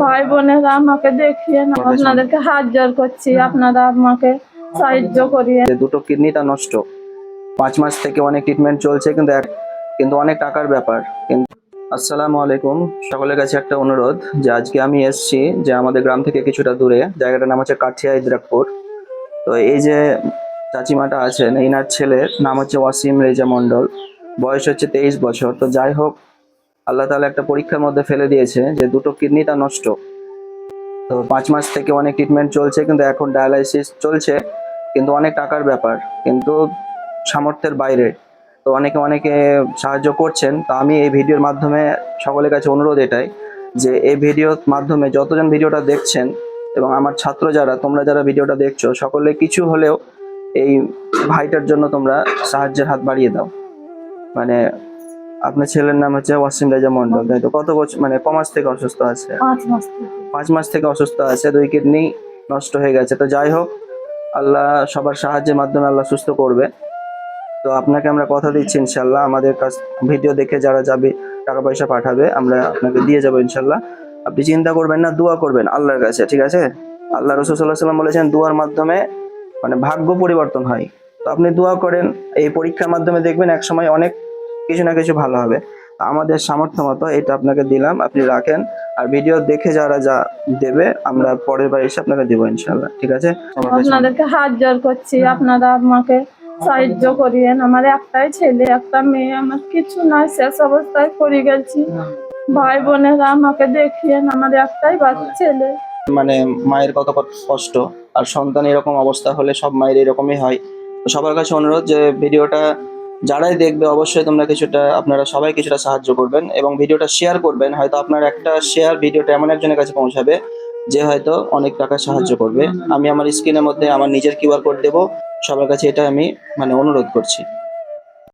ভাই বোনেরা আমাকে দেখিয়ে না আপনাদেরকে হাত জোর করছি। আপনারা আমাকে সাহায্য করিয়ে দুটো কিডনিটা নষ্ট। পাঁচ মাস থেকে অনেক ট্রিটমেন্ট চলছে কিন্তু কিন্তু অনেক টাকার ব্যাপার। কিন্তু আসসালামু আলাইকুম। সকলের কাছে একটা অনুরোধ যে আজকে আমি এসেছি যে আমাদের গ্রাম থেকে কিছুটা দূরে। জায়গাটার নাম হচ্ছে কাঠিয়া ইদ্রাকপুর। তো এই যে চাচিমাটা আছেন এনার ছেলের নাম হচ্ছে ওয়াসিম রেজা মণ্ডল। বয়স হচ্ছে তেইশ বছর। তো যাই হোক আল্লাহ তাআলা একটা পরীক্ষার মধ্যে ফেলে দিয়েছে যে দুটো কিডনিটা নষ্ট। তো পাঁচ মাস থেকে অনেক ট্রিটমেন্ট চলছে, কিন্তু এখন ডায়ালাইসিস চলছে, কিন্তু অনেক টাকার ব্যাপার, কিন্তু সামর্থ্যের বাইরে। তো অনেকে অনেকে সাহায্য করছেন, তো আমি এই ভিডিওর মাধ্যমে সকলের কাছে অনুরোধ এটাই যে এই ভিডিওর মাধ্যমে যতজন ভিডিওটা দেখছেন এবং আমার ছাত্র যারা, তোমরা যারা ভিডিওটা দেখছ, সকলে কিছু হলেও এই ভাইটার জন্য তোমরা সাহায্যের হাত বাড়িয়ে দাও। মানে আপনার ছেলের নাম হচ্ছে ওয়াসিম রাজা মন্ডল তাই তো? কত বছর মানে কমাস থেকে অসুস্থ আছে? পাঁচ মাস থেকে। পাঁচ মাস থেকে অসুস্থ আছে দুই কিডনি নষ্ট হয়ে গেছে। তো যাই হোক আল্লাহ সবার সাহায্যের মাধ্যমে আল্লাহ সুস্থ করবে। তো আপনাকে আমরা কথা দিচ্ছি ইনশাল্লাহ। আমাদের কাছ ভিডিও দেখে যারা যাবে টাকা পয়সা পাঠাবে আমরা আপনাকে দিয়ে যাব ইনশাল্লাহ। আপনি চিন্তা করবেন না দোয়া করবেন আল্লাহর কাছে ঠিক আছে? আল্লাহ রসুল সাল্লাহ সাল্লাম বলেছেন দুয়ার মাধ্যমে মানে ভাগ্য পরিবর্তন হয়। তো আপনি দোয়া করেন এই পরীক্ষার মাধ্যমে দেখবেন এক সময় অনেক কিছু না কিছু ভালো হবে। আমাদের সামর্থ্য মতো এটা আপনাকে দিলাম আপনি রাখেন। আর ভিডিও দেখে যারা যা দেবে আমরা পরের বার এসে আপনাকে দেবো ইনশাল্লাহ ঠিক আছে? আপনাদেরকে হাত জোর করছি আপনারা আমাকে সাহায্য করিয়েন। আমার একটাই ছেলে একটা মেয়ে আমার কিছু নয় শেষ অবস্থায় পড়ে গেছি। ভাই বোনেরা আমাকে দেখিয়েন আমার একটাই বাচ্চা ছেলে। মানে মায়ের কত কষ্ট আর সন্তান এরকম অবস্থা হলে সব মায়ের এরকমই হয়। সবার কাছে অনুরোধ যে ভিডিওটা যারাই দেখবে, অবশ্যই তোমরা কিছুটা, আপনারা সবাই কিছুটা সাহায্য করবেন এবং ভিডিওটা শেয়ার করবেন। হয়তো আপনার একটা শেয়ার ভিডিওটা এমন একজনের কাছে পৌঁছাবে যে হয়তো অনেক টাকা সাহায্য করবে। আমি আমার স্ক্রিনের মধ্যে আমার নিজের কিউআর কোড দেবো। সবার কাছে এটা আমি মানে অনুরোধ করছি।